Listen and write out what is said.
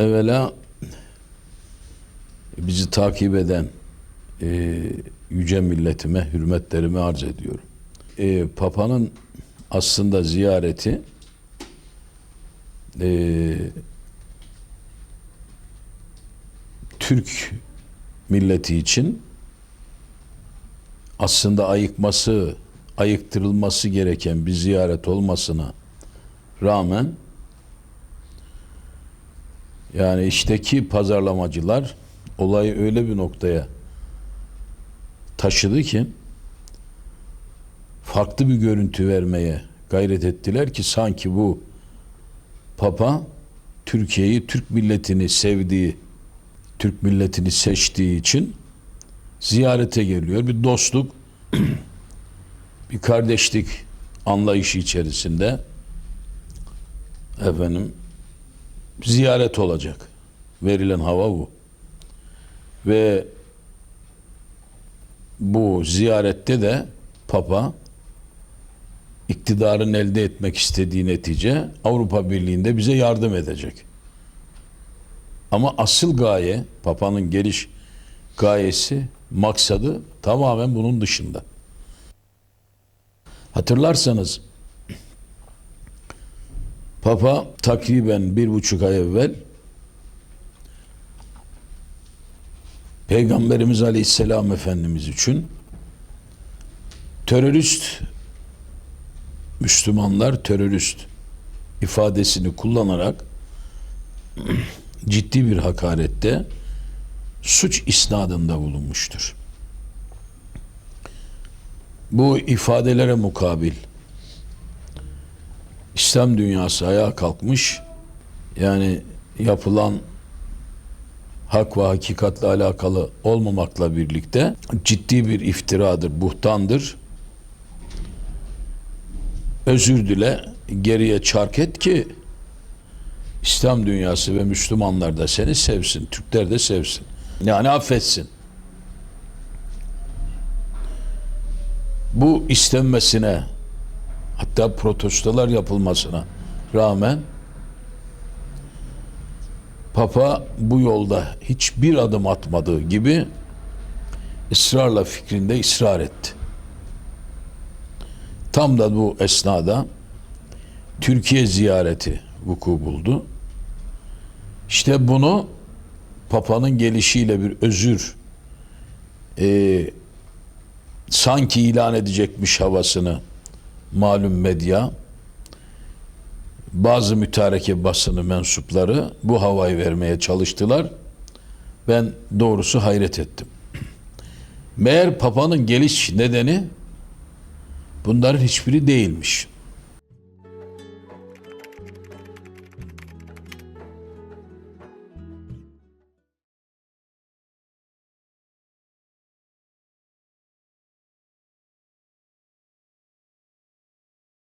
Evvela bizi takip eden e, yüce milletime hürmetlerimi arz ediyorum. E, Papa'nın aslında ziyareti e, Türk milleti için aslında ayıkması, ayıktırılması gereken bir ziyaret olmasına rağmen yani işteki pazarlamacılar olayı öyle bir noktaya taşıdı ki farklı bir görüntü vermeye gayret ettiler ki sanki bu Papa Türkiye'yi, Türk milletini sevdiği, Türk milletini seçtiği için ziyarete geliyor. Bir dostluk, bir kardeşlik anlayışı içerisinde efendim ziyaret olacak. Verilen hava bu. Ve bu ziyarette de Papa iktidarın elde etmek istediği netice Avrupa Birliği'nde bize yardım edecek. Ama asıl gaye, Papa'nın geliş gayesi, maksadı tamamen bunun dışında. Hatırlarsanız Papa takriben bir buçuk ay evvel Peygamberimiz Aleyhisselam Efendimiz için terörist Müslümanlar terörist ifadesini kullanarak ciddi bir hakarette suç isnadında bulunmuştur. Bu ifadelere mukabil İslam dünyası ayağa kalkmış. Yani yapılan hak ve hakikatle alakalı olmamakla birlikte ciddi bir iftiradır, buhtandır. Özür dile, geriye çark et ki İslam dünyası ve Müslümanlar da seni sevsin, Türkler de sevsin. Yani affetsin. Bu istenmesine hatta protestolar yapılmasına rağmen Papa bu yolda hiçbir adım atmadığı gibi ısrarla fikrinde ısrar etti. Tam da bu esnada Türkiye ziyareti vuku buldu. İşte bunu Papa'nın gelişiyle bir özür e, sanki ilan edecekmiş havasını malum medya bazı mütareke basını mensupları bu havayı vermeye çalıştılar. Ben doğrusu hayret ettim. Meğer Papa'nın geliş nedeni bunların hiçbiri değilmiş.